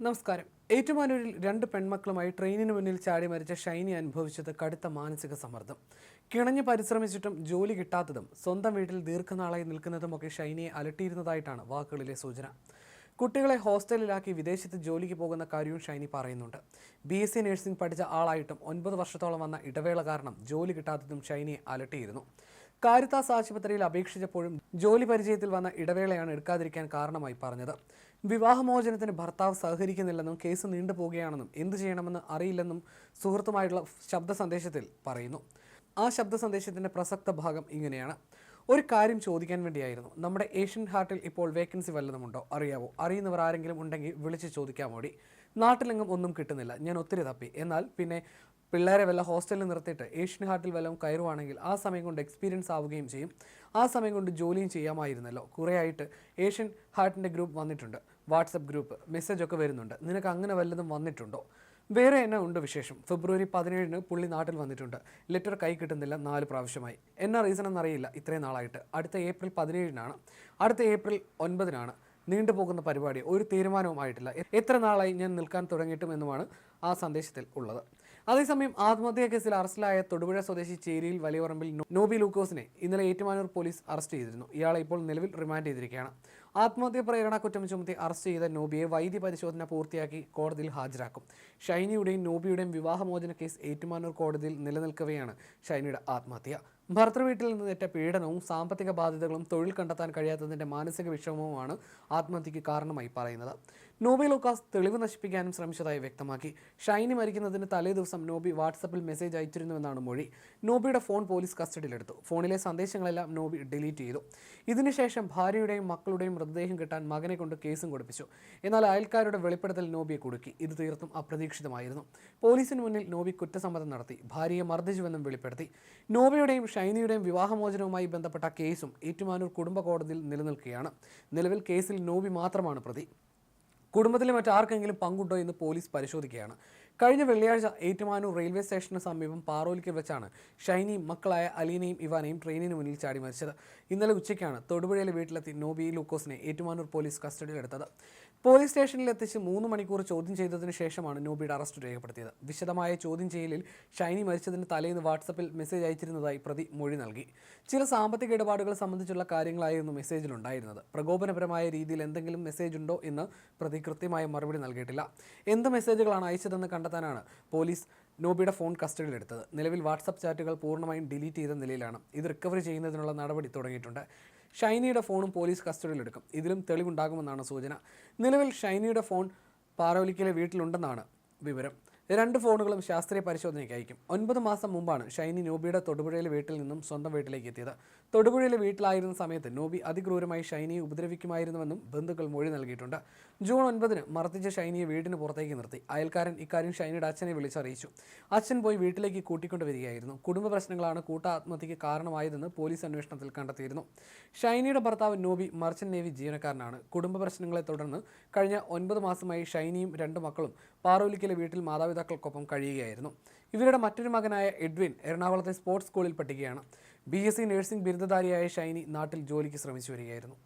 നമസ്കാരം. ഏറ്റുമാനൂരിൽ രണ്ട് പെൺമക്കളുമായി ട്രെയിനിന് മുന്നിൽ ചാടി മരിച്ച ഷൈനി അനുഭവിച്ചത് കടുത്ത മാനസിക സമ്മർദ്ദം. കിണഞ്ഞ് പരിശ്രമിച്ചിട്ടും ജോലി കിട്ടാത്തതും സ്വന്തം വീട്ടിൽ ദീർഘനാളായി നിൽക്കുന്നതുമൊക്കെ ഷൈനിയെ അലട്ടിയിരുന്നതായിട്ടാണ് വാക്കുകളിലെ സൂചന. കുട്ടികളെ ഹോസ്റ്റലിലാക്കി വിദേശത്ത് ജോലിക്ക് പോകുന്ന കാര്യവും ഷൈനി പറയുന്നുണ്ട്. ബി എസ് സി നഴ്സിംഗ് പഠിച്ച ആളായിട്ടും ഒൻപത് വർഷത്തോളം വന്ന ഇടവേള കാരണം ജോലി കിട്ടാത്തതും ഷൈനിയെ അലട്ടിയിരുന്നു. കാരിത്താസ് ആശുപത്രിയിൽ അപേക്ഷിച്ചപ്പോഴും ജോലി പരിചയത്തിൽ വന്ന ഇടവേളയാണ് എടുക്കാതിരിക്കാൻ കാരണമായി പറഞ്ഞത്. വിവാഹമോചനത്തിന് ഭർത്താവ് സഹകരിക്കുന്നില്ലെന്നും കേസ് നീണ്ടുപോകുകയാണെന്നും എന്തു ചെയ്യണമെന്ന് അറിയില്ലെന്നും സുഹൃത്തുമായിട്ടുള്ള ശബ്ദ സന്ദേശത്തിൽ പറയുന്നു. ആ ശബ്ദ സന്ദേശത്തിന്റെ പ്രസക്ത ഭാഗം ഇങ്ങനെയാണ്. ഒരു കാര്യം ചോദിക്കാൻ വേണ്ടിയായിരുന്നു. നമ്മുടെ ഏഷ്യൻ ഹാർട്ടിൽ ഇപ്പോൾ വേക്കൻസി വല്ലതുമുണ്ടോ? അറിയാവോ? അറിയുന്നവർ ആരെങ്കിലും ഉണ്ടെങ്കിൽ വിളിച്ച് ചോദിക്കാമോടി. നാട്ടിലെങ്ങും ഒന്നും കിട്ടുന്നില്ല. ഞാൻ ഒത്തിരി തപ്പി. എന്നാൽ പിന്നെ പിള്ളേരെ വല്ല ഹോസ്റ്റലിൽ നിർത്തിയിട്ട് ഏഷ്യൻ ഹാർട്ടിൽ വല്ലതും കയറുവാണെങ്കിൽ ആ സമയം കൊണ്ട് എക്സ്പീരിയൻസ് ആവുകയും ചെയ്യും. ആ സമയം കൊണ്ട് ജോലിയും ചെയ്യാമായിരുന്നല്ലോ. കുറേ ആയിട്ട് ഏഷ്യൻ ഹാർട്ടിന്റെ ഗ്രൂപ്പ് വന്നിട്ടുണ്ട്. വാട്സപ്പ് ഗ്രൂപ്പ് മെസ്സേജ് ഒക്കെ വരുന്നുണ്ട്. നിനക്ക് അങ്ങനെ വല്ലതും വന്നിട്ടുണ്ടോ? വേറെ എന്നെ ഉണ്ട് വിശേഷം? ഫെബ്രുവരി പതിനേഴിന് പുള്ളി നാട്ടിൽ വന്നിട്ടുണ്ട്. ലെറ്റർ കൈ കിട്ടുന്നില്ല നാല് പ്രാവശ്യമായി. എന്നാ റീസൺ എന്നറിയില്ല ഇത്രയും നാളായിട്ട്. അടുത്ത ഏപ്രിൽ പതിനേഴിനാണ്. അടുത്ത ഏപ്രിൽ ഒൻപതിനാണ്. നീണ്ടുപോകുന്ന പരിപാടി ഒരു തീരുമാനവും ആയിട്ടില്ല എത്ര നാളായി ഞാൻ നിൽക്കാൻ തുടങ്ങിയിട്ടും എന്നുമാണ് ആ സന്ദേശത്തിൽ ഉള്ളത്. അതേസമയം ആത്മഹത്യാ കേസിൽ അറസ്റ്റിലായ തൊടുപുഴ സ്വദേശി ചേരിയിൽ വലിയപറമ്പിൽ നോബി ലൂക്കോസിനെ ഇന്നലെ ഏറ്റുമാനൂർ പോലീസ് അറസ്റ്റ് ചെയ്തിരുന്നു. ഇയാളെ ഇപ്പോൾ നിലവിൽ റിമാൻഡ് ചെയ്തിരിക്കുകയാണ്. ആത്മഹത്യ പ്രേരണ കുറ്റം ചുമത്തി അറസ്റ്റ് ചെയ്ത നോബിയെ വൈദ്യ പരിശോധന പൂർത്തിയാക്കി കോടതിയിൽ ഹാജരാക്കും. ഷൈനിയുടെയും നോബിയുടെയും വിവാഹമോചന കേസ് ഏറ്റുമാനൂർ കോടതിയിൽ നിലനിൽക്കവെയാണ് ഷൈനിയുടെ ആത്മഹത്യ. ഭർത്തൃവീട്ടിൽ നിന്നേറ്റ പീഡനവും സാമ്പത്തിക ബാധ്യതകളും തൊഴിൽ കണ്ടെത്താൻ കഴിയാത്തതിന്റെ മാനസിക വിഷമവുമാണ് ആത്മഹത്യക്ക് കാരണമായി പറയുന്നത്. നോബി ലൂക്കാസ് തെളിവ് നശിപ്പിക്കാനും ശ്രമിച്ചതായി വ്യക്തമാക്കി. ഷൈനി മരിക്കുന്നതിന് തലേ ദിവസം നോബി വാട്സപ്പിൽ മെസ്സേജ് അയച്ചിരുന്നുവെന്നാണ് മൊഴി. നോബിയുടെ ഫോൺ പോലീസ് കസ്റ്റഡിയിലെടുത്തു. ഫോണിലെ സന്ദേശങ്ങളെല്ലാം നോബി ഡിലീറ്റ് ചെയ്തു. ഇതിനുശേഷം ഭാര്യയുടെയും മക്കളുടെയും മൃതദേഹം കിട്ടാൻ മകനെ കൊണ്ട് കേസും കൊടുപ്പിച്ചു. എന്നാൽ അയൽക്കാരുടെ വെളിപ്പെടുത്തൽ നോബിയെ കുടുക്കി. ഇത് തീർത്തും അപ്രതീക്ഷിതമായിരുന്നു. പോലീസിന് മുന്നിൽ നോബി കുറ്റസമ്മതം നടത്തി ഭാര്യയെ മർദ്ദിച്ചുവെന്നും വെളിപ്പെടുത്തി. നോബിയുടെയും ഷൈനിയുടെയും വിവാഹമോചനവുമായി ബന്ധപ്പെട്ട കേസും ഏറ്റുമാനൂർ കുടുംബ കോടതിയിൽ നിലനിൽക്കുകയാണ്. നിലവിൽ കേസിൽ നോബി മാത്രമാണ് പ്രതി. കുടുംബത്തിലെ മറ്റാർക്കെങ്കിലും പങ്കുണ്ടോ എന്ന് പോലീസ് പരിശോധിക്കുകയാണ്. കഴിഞ്ഞ വെള്ളിയാഴ്ച ഏറ്റുമാനൂർ റെയിൽവേ സ്റ്റേഷന് സമീപം പാറോലിക്കൽ വെച്ചാണ് ഷൈനിയും മക്കളായ അലീനയും ഇവാനയും ട്രെയിനിന് മുന്നിൽ ചാടി മരിച്ചത്. ഇന്നലെ ഉച്ചയ്ക്കാണ് തൊടുപുഴയിലെ വീട്ടിലെത്തി നോബി ലൂക്കോസിനെ ഏറ്റുമാനൂർ പോലീസ് കസ്റ്റഡിയിലെടുത്തത്. പോലീസ് സ്റ്റേഷനിൽ എത്തിച്ച് മൂന്ന് മണിക്കൂർ ചോദ്യം ചെയ്തതിനു ശേഷമാണ് നോബിയുടെ അറസ്റ്റ് രേഖപ്പെടുത്തിയത്. വിശദമായ ചോദ്യം ചെയ്യലിൽ ഷൈനി മരിച്ചതിന് തലേന്ന് വാട്സപ്പിൽ മെസ്സേജ് അയച്ചിരുന്നതായി പ്രതി മൊഴി നൽകി. ചില സാമ്പത്തിക ഇടപാടുകൾ സംബന്ധിച്ചുള്ള കാര്യങ്ങളായിരുന്നു മെസ്സേജിലുണ്ടായിരുന്നത്. പ്രകോപനപരമായ രീതിയിൽ എന്തെങ്കിലും മെസ്സേജ് ഉണ്ടോ എന്ന് പ്രതി കൃത്യമായ മറുപടി നൽകിയിട്ടില്ല. എന്ത് മെസ്സേജുകളാണ് അയച്ചതെന്ന് കണ്ടെത്താനാണ് പോലീസ് നോബിയുടെ ഫോൺ കസ്റ്റഡിയിലെടുത്തത്. നിലവിൽ വാട്സപ്പ് ചാറ്റുകൾ പൂർണമായും ഡിലീറ്റ് ചെയ്ത നിലയിലാണ്. ഇത് റിക്കവറി ചെയ്യുന്നതിനുള്ള നടപടി തുടങ്ങിയിട്ടുണ്ട്. ഷൈനിയുടെ ഫോണും പോലീസ് കസ്റ്റഡിയിലെടുക്കും. ഇതിലും തെളിവുണ്ടാകുമെന്നാണ് സൂചന. നിലവിൽ ഷൈനിയുടെ ഫോൺ പാറോലിക്കലെ വീട്ടിലുണ്ടെന്നാണ് വിവരം. രണ്ട് ഫോണുകളും ശാസ്ത്രീയ പരിശോധനയ്ക്ക് അയക്കും. ഒൻപത് മാസം മുമ്പാണ് ഷൈനി നോബിയുടെ തൊടുപുഴയിലെ വീട്ടിൽ നിന്നും സ്വന്തം വീട്ടിലേക്ക് എത്തിയത്. തൊടുപുഴയിലെ വീട്ടിലായിരുന്ന സമയത്ത് നോബി അതിക്രൂരമായി ഷൈനിയെ ഉപദ്രവിക്കുമായിരുന്നുവെന്നും ബന്ധുക്കൾ മൊഴി നൽകിയിട്ടുണ്ട്. ജൂൺ ഒൻപതിന് മർദ്ദിച്ച ഷൈനിയെ വീടിന് പുറത്തേക്ക് നിർത്തി. അയൽക്കാരൻ ഇക്കാര്യം ഷൈനിയുടെ അച്ഛനെ വിളിച്ചറിയിച്ചു. അച്ഛൻ പോയി വീട്ടിലേക്ക് കൂട്ടിക്കൊണ്ടുവരികയായിരുന്നു. കുടുംബ പ്രശ്നങ്ങളാണ് കൂട്ട കാരണമായതെന്ന് പോലീസ് അന്വേഷണത്തിൽ കണ്ടെത്തിയിരുന്നു. ഷൈനിയുടെ ഭർത്താവ് നോബി മർച്ചന്റ് നേവി ജീവനക്കാരനാണ്. കുടുംബ പ്രശ്നങ്ങളെ തുടർന്ന് കഴിഞ്ഞ ഒൻപത് മാസമായി ഷൈനിയും രണ്ട് മക്കളും പാറോലിക്കലെ വീട്ടിൽ മാതാപിതാക്കൾക്കൊപ്പം കഴിയുകയായിരുന്നു. ഇവരുടെ മറ്റൊരു മകനായ എഡ്വിൻ എറണാകുളത്തെ സ്പോർട്സ് സ്കൂളിൽ പഠിക്കുകയാണ്. ബി എസ് സി നഴ്സിംഗ് ബിരുദധാരിയായ ഷൈനി നാട്ടിൽ ജോലിക്ക് ശ്രമിച്ചു വരികയായിരുന്നു.